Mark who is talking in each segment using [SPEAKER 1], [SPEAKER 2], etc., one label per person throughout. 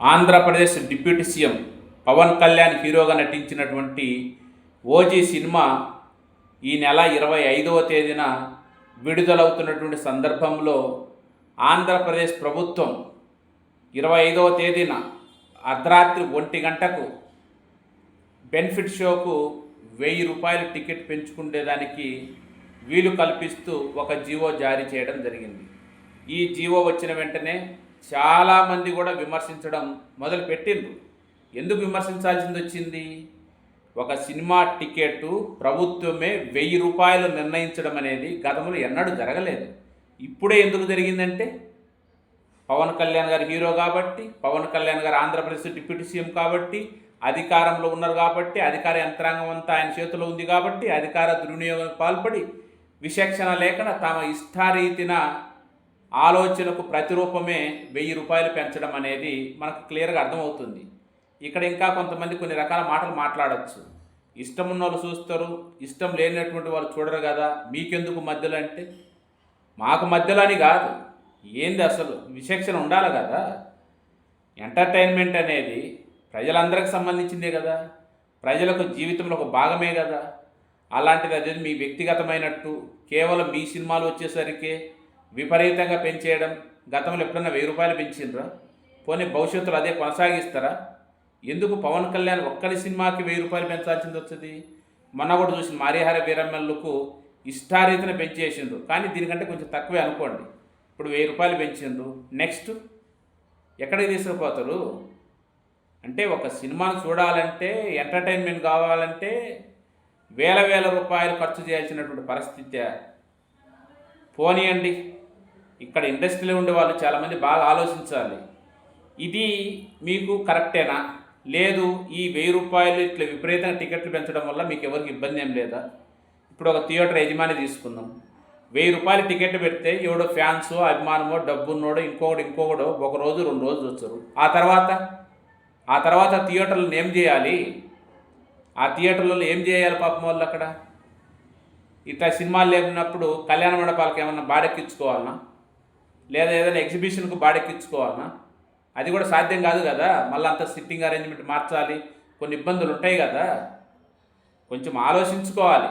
[SPEAKER 1] Andhra Pradesh deputy CM Pawan Kalyan హీరోగా నటించినటువంటి OG cinema ఈ నెల ఇరవై ఐదవ తేదీన విడుదలవుతున్నటువంటి సందర్భంలో ఆంధ్రప్రదేశ్ ప్రభుత్వం ఇరవై ఐదవ తేదీన అర్ధరాత్రి ఒంటి గంటకు బెనిఫిట్ షోకు వెయ్యి రూపాయలు టికెట్ పెంచుకునేదానికి వీలు కల్పిస్తూ ఒక జీవో జారీ చేయడం జరిగింది. ఈ జీవో వచ్చిన వెంటనే చాలామంది కూడా విమర్శించడం మొదలుపెట్టిండ్రు ఎందుకు విమర్శించాల్సింది వచ్చింది? ఒక సినిమా టికెట్ ప్రభుత్వమే వెయ్యి రూపాయలు నిర్ణయించడం అనేది గతంలో ఎన్నడూ జరగలేదు. ఇప్పుడే ఎందుకు జరిగిందంటే పవన్ కళ్యాణ్ గారు హీరో కాబట్టి పవన్ కళ్యాణ్ గారు ఆంధ్రప్రదేశ్ డిప్యూటీ సీఎం కాబట్టి అధికారంలో ఉన్నారు కాబట్టి అధికార యంత్రాంగం అంతా ఆయన చేతిలో ఉంది కాబట్టి అధికార దుర్వినియోగం పాల్పడి విచక్షణ లేకుండా తమ ఇష్టారీతిన ఆలోచనకు ప్రతిరూపమే వెయ్యి రూపాయలు పెంచడం అనేది మనకు క్లియర్గా అర్థమవుతుంది. ఇక్కడ ఇంకా కొంతమంది కొన్ని రకాల మాటలు మాట్లాడచ్చు. ఇష్టం ఉన్న వాళ్ళు చూస్తారు ఇష్టం లేనటువంటి వాళ్ళు చూడరు కదా మీకెందుకు మధ్యలో అంటే? మాకు మధ్యలో అని కాదు. ఏంది అసలు? విశేషణ ఉండాలి కదా. ఎంటర్టైన్మెంట్ అనేది ప్రజలందరికి సంబంధించిందే కదా. ప్రజలకు జీవితంలో ఒక భాగమే కదా. అలాంటిది అదే మీ వ్యక్తిగతమైనట్టు కేవలం మీ సినిమాలు వచ్చేసరికి విపరీతంగా పెంచేయడం గతంలో ఎప్పుడన్నా వెయ్యి రూపాయలు పెంచిండ్రా? పోనీ భవిష్యత్తులో అదే కొనసాగిస్తారా? ఎందుకు పవన్ కళ్యాణ్ ఒక్కరి సినిమాకి వెయ్యి రూపాయలు పెంచాల్సింది వచ్చింది? మొన్న కూడా చూసిన మారిహార వీరమ్మలకు ఇష్టారీతిన పెంచేసిండ్రు. కానీ దీనికంటే కొంచెం తక్కువే అనుకోండి. ఇప్పుడు వెయ్యి రూపాయలు పెంచిండ్రు. నెక్స్ట్ ఎక్కడికి తీసుకుపోతారు? అంటే ఒక సినిమాను చూడాలంటే ఎంటర్టైన్మెంట్ కావాలంటే వేల వేల రూపాయలు ఖర్చు చేయాల్సినటువంటి పరిస్థితి. పోనీయండి. ఇక్కడ ఇండస్ట్రీలో ఉండే వాళ్ళు చాలామంది బాగా ఆలోచించాలి. ఇది మీకు కరెక్టేనా? లేదు ఈ వెయ్యి రూపాయలు ఇట్లా విపరీతంగా టికెట్లు పెంచడం వల్ల మీకు ఎవరికి ఇబ్బంది ఏం లేదా? ఇప్పుడు ఒక థియేటర్ యజమాని తీసుకుందాం. వెయ్యి రూపాయలు టికెట్ పెడితే ఎవడో ఫ్యాన్స్ అభిమానమో డబ్బున్నోడో ఇంకొకడు ఇంకొకడు ఒక రోజు రెండు రోజులు వచ్చారు. ఆ తర్వాత? ఆ తర్వాత థియేటర్లను ఏం చేయాలి? ఆ థియేటర్లలో ఏం చేయాలి పాపం వాళ్ళు అక్కడ? ఇట్లా సినిమాలు లేనప్పుడు కళ్యాణ మండపాలకు ఏమన్నా బాడెక్కించుకోవాలనా? లేదా ఏదైనా ఎగ్జిబిషన్కు బాడెక్కించుకోవాలనా? అది కూడా సాధ్యం కాదు కదా. మళ్ళీ అంత సిట్టింగ్ అరేంజ్మెంట్ మార్చాలి. కొన్ని ఇబ్బందులు ఉంటాయి కదా. కొంచెం ఆలోచించుకోవాలి.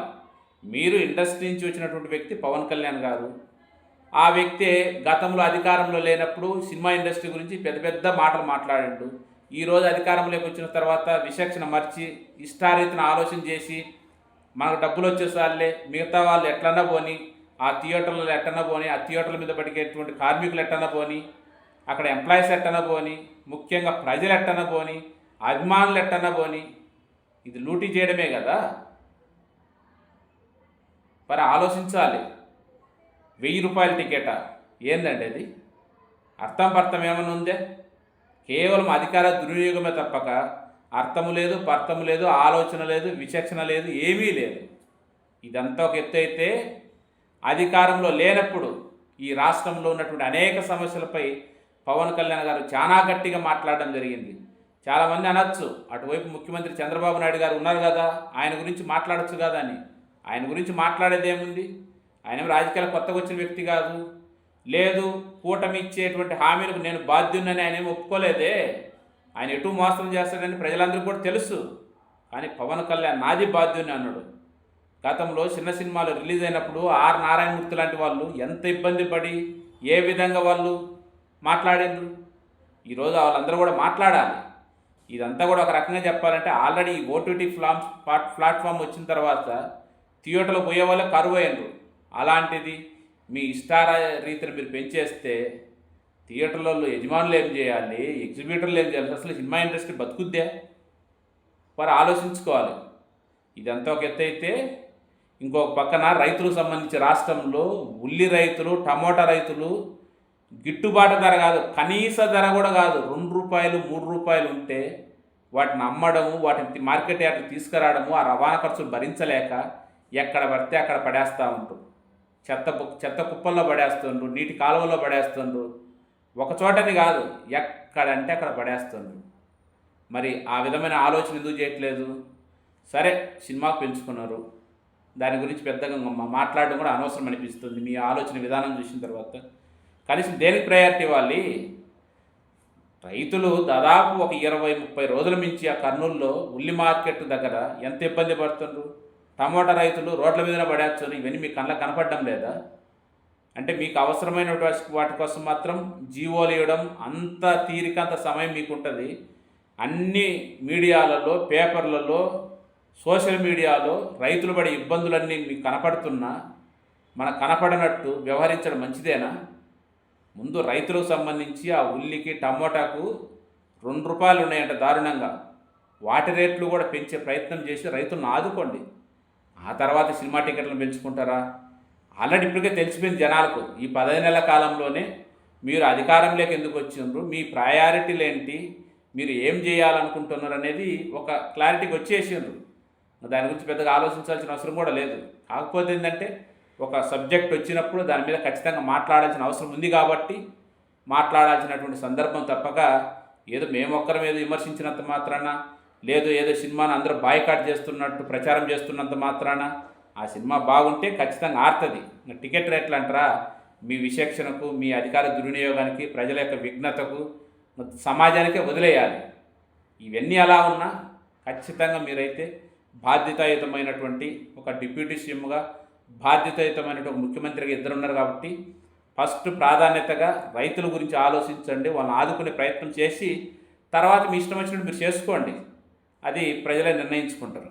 [SPEAKER 1] మీరు ఇండస్ట్రీ నుంచి వచ్చినటువంటి వ్యక్తి పవన్ కళ్యాణ్ గారు. ఆ వ్యక్తే గతంలో అధికారంలో లేనప్పుడు సినిమా ఇండస్ట్రీ గురించి పెద్ద పెద్ద మాటలు మాట్లాడాడు. ఈరోజు అధికారంలోకి వచ్చిన తర్వాత విచక్షణ మర్చి ఇష్టారీతిని ఆలోచన చేసి మనకు డబ్బులు వచ్చేసార్లే మిగతా వాళ్ళు ఎట్లన్నా పోని ఆ థియేటర్లు ఎట్టన పోని ఆ థియేటర్ల మీద పడికేటువంటి కార్మికులు ఎట్టన పోని అక్కడ ఎంప్లాయీస్ ఎట్టన పోని ముఖ్యంగా ప్రజలు ఎట్టన పోని అభిమానులు ఎట్టన పోని ఇది లూటీ చేయడమే కదా? మరి ఆలోచించాలి. వెయ్యి రూపాయల టికెటా? ఏందండి అది? అర్థం పర్థం ఏమైనా ఉందే? కేవలం అధికార దుర్వినియోగమే తప్పక. అర్థము లేదు పర్థము లేదు ఆలోచన లేదు విచక్షణ లేదు ఏమీ లేదు. ఇదంతా ఒక ఎత్తు అయితే అధికారంలో లేనప్పుడు ఈ రాష్ట్రంలో ఉన్నటువంటి అనేక సమస్యలపై పవన్ కళ్యాణ్ గారు చాలా గట్టిగా మాట్లాడడం జరిగింది. చాలామంది అనొచ్చు అటువైపు ముఖ్యమంత్రి చంద్రబాబు నాయుడు గారు ఉన్నారు కదా ఆయన గురించి మాట్లాడచ్చు కదా అని. ఆయన గురించి మాట్లాడేది ఏముంది ఆయన రాజకీయాలు కొత్తగా వచ్చిన వ్యక్తి కాదు. లేదు కూటమి ఇచ్చేటువంటి హామీలకు నేను బాధ్యున్నని ఆయన ఏమి ఒప్పుకోలేదే. ఆయన ఎటు మోసం చేస్తాడని ప్రజలందరికీ కూడా తెలుసు. కానీ పవన్ కళ్యాణ్ నాది బాధ్యుని అన్నాడు. గతంలో చిన్న సినిమాలు రిలీజ్ అయినప్పుడు ఆర్ నారాయణమూర్తి లాంటి వాళ్ళు ఎంత ఇబ్బంది పడి ఏ విధంగా వాళ్ళు మాట్లాడిండ్రు? ఈరోజు వాళ్ళందరూ కూడా మాట్లాడాలి. ఇదంతా కూడా ఒక రకంగా చెప్పాలంటే ఆల్రెడీ ఓటీటీ ఫ్లామ్ ప్లాట్ఫామ్ వచ్చిన తర్వాత థియేటర్లో పోయే వాళ్ళే కరువు అయ్యారు అలాంటిది మీ ఇష్టార రీతిని మీరు పెంచేస్తే థియేటర్లలో యజమానులు ఏం చేయాలి? ఎగ్జిబ్యూటర్లు ఏం చేయాలి? అసలు సినిమా ఇండస్ట్రీ బతుకుద్దే? వారు ఆలోచించుకోవాలి. ఇదంతా ఒక ఎత్తు అయితే ఇంకొక పక్కన రైతులకు సంబంధించి రాష్ట్రంలో ఉల్లి రైతులు టమోటా రైతులు గిట్టుబాటు ధర కాదు కనీస ధర కూడా కాదు రెండు రూపాయలు మూడు రూపాయలు ఉంటే వాటిని అమ్మడము వాటిని మార్కెట్ యార్డ్కి తీసుకురావడము ఆ రవాణా ఖర్చులు భరించలేక ఎక్కడ పడితే అక్కడ పడేస్తూ ఉంటారు చెత్త చెత్త కుప్పల్లో పడేస్తుండ్రు నీటి కాలువలో పడేస్తుండ్రు. ఒక చోటని కాదు ఎక్కడంటే అక్కడ పడేస్తుండ్రు. మరి ఆ విధమైన ఆలోచన ఎందుకు చేయట్లేదు? సరే సినిమాకు పెంచుకున్నారు. దాని గురించి పెద్దగా మాట్లాడడం కూడా అనవసరం అనిపిస్తుంది. మీ ఆలోచన విధానం చూసిన తర్వాత. కనీసం దేనికి ప్రయారిటీ ఇవ్వాలి? రైతులు దాదాపు ఒక ఇరవై ముప్పై రోజుల మించి ఆ కర్నూలులో ఉల్లి మార్కెట్ దగ్గర ఎంత ఇబ్బంది పడుతుండ్రు? టమోటా రైతులు రోడ్ల మీద పడేస్తారు ఇవన్నీ మీకు కళ్ళ కనపడడం లేదా? అంటే మీకు అవసరమైన వాటి కోసం మాత్రం జీవోలు ఇవ్వడం అంత తీరిక అంత సమయం మీకు ఉంటుంది అన్ని మీడియాలలో పేపర్లలో సోషల్ మీడియాలో రైతులు పడే ఇబ్బందులన్నీ మీకు కనపడుతున్నా మన కనపడనట్టు వ్యవహరించడం మంచిదేనా? ముందు రైతులకు సంబంధించి ఆ ఉల్లికి టమోటాకు రెండు రూపాయలు ఉన్నాయంట దారుణంగా. వాటి రేట్లు కూడా పెంచే ప్రయత్నం చేసి రైతులను ఆదుకోండి. ఆ తర్వాత సినిమా టికెట్లను పెంచుకుంటారా? ఆల్రెడీ ఇప్పటికే తెలిసిపోయింది జనాలకు. ఈ పదహైదు నెలల కాలంలోనే మీరు అధికారంలోకి ఎందుకు వచ్చిండ్రు? మీ ప్రయారిటీలు ఏంటి? మీరు ఏం చేయాలనుకుంటున్నారు అనేది ఒక క్లారిటీకి వచ్చేసిండ్రు. దాని గురించి పెద్దగా ఆలోచించాల్సిన అవసరం కూడా లేదు. కాకపోతే ఏంటంటే ఒక సబ్జెక్ట్ వచ్చినప్పుడు దాని మీద ఖచ్చితంగా మాట్లాడాల్సిన అవసరం ఉంది కాబట్టి మాట్లాడాల్సినటువంటి సందర్భం తప్పక ఏదో మేము ఒక్కరం ఏదో విమర్శించినంత మాత్రాన లేదు ఏదో సినిమాను అందరూ బాయ్కాట్ చేస్తున్నట్టు ప్రచారం చేస్తున్నంత మాత్రాన ఆ సినిమా బాగుంటే ఖచ్చితంగా ఆడుతుంది టికెట్ రేట్లు అంటారా? మీ విశేషణకు మీ అధికార దుర్వినియోగానికి ప్రజల యొక్క విఘ్నతకు సమాజానికే వదిలేయాలి. ఇవన్నీ అలా ఉన్నా ఖచ్చితంగా మీరైతే బాధ్యతాయుతమైనటువంటి ఒక డిప్యూటీ సీఎంగా బాధ్యతాయుతమైనటువంటి ముఖ్యమంత్రిగా ఇద్దరు ఉన్నారు కాబట్టి ఫస్ట్ ప్రాధాన్యతగా రైతుల గురించి ఆలోచించండి వాళ్ళని ఆదుకునే ప్రయత్నం చేసి తర్వాత మీ ఇష్టం వచ్చినట్టు మీరు చేసుకోండి. అది ప్రజలే నిర్ణయించుకుంటారు.